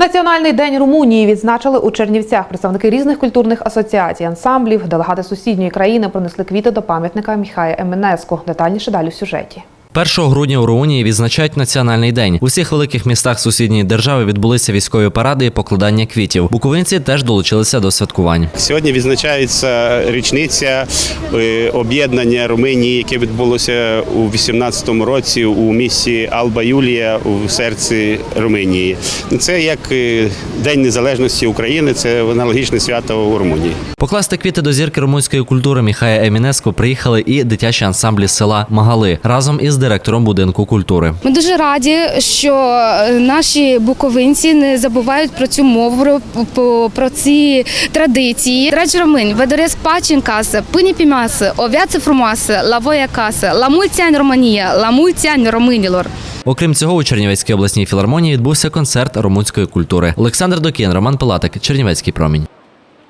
Національний день Румунії відзначили у Чернівцях. Представники різних культурних асоціацій, ансамблів, делегати сусідньої країни принесли квіти до пам'ятника Міхая Еменеску. Детальніше далі в сюжеті. 1 грудня у Румунії відзначають національний день. У всіх великих містах сусідньої держави відбулися військові паради і покладання квітів. Буковинці теж долучилися до святкувань. Сьогодні відзначається річниця е, об'єднання Румунії, яке відбулося у 18-му році у місті Алба Юлія у серці Румунії. Це як е, День Незалежності України, це аналогічне свято у Румунії. Покласти квіти до зірки румунської культури Міхая Емінеско приїхали і дитячі ансамблі села Магали разом із директором будинку культури. Ми дуже раді, що наші буковинці не забувають про цю мову, про, ці традиції. Viață frumoasă, la voi acasă, la mulți ani România, la mulți ani românilor. Окрім цього, у Чернівецькій обласній філармонії відбувся концерт румунської культури. Олександр Докін, Роман Пилатик, Чернівецький промінь.